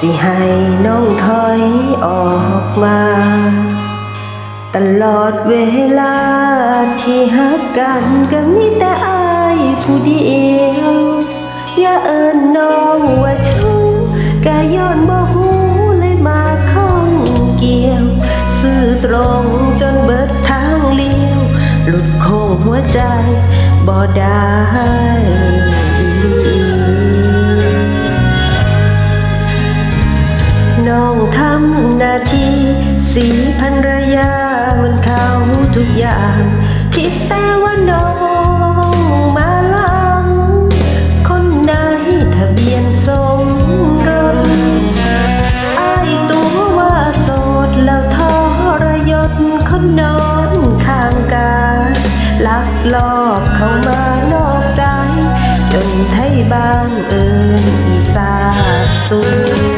สิให้น้องถอยออกมา ตลอดเวลาที่หักกันก็มีแต่อายผู้เดียว อย่าเอิญน้องว่าชู้ก็ย้อนบ่หูเลยมาข้องเกี่ยว ซื่อตรงจนเบิดทางเลี้ยว หลุดโค้งหัวใจบ่ได้ น้องทำหน้าที่สีพันรยามันเขาทุกอย่าง คิดแต่ว่าน้องมาลัง คนไหนทะเบียนสมรสอายตัวว่าโสดแล้วทรยศคนนอนข้างกายลักลอบเข้ามานอกใจ จนไทยบ้านเอิญอีสาสูญ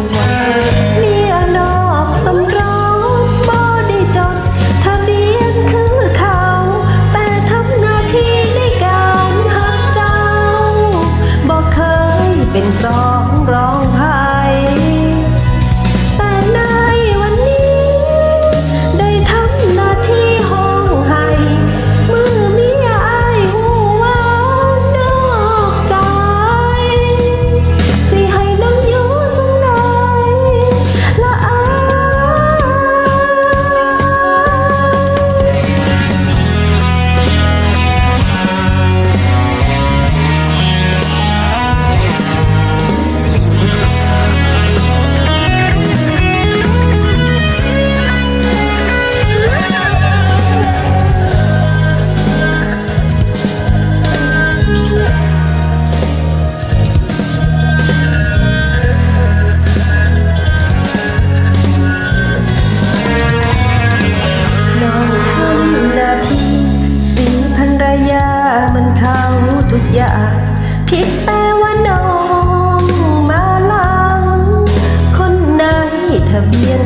อยาผิดแต่ว่าน้องมาลังคนไหนทะเบียน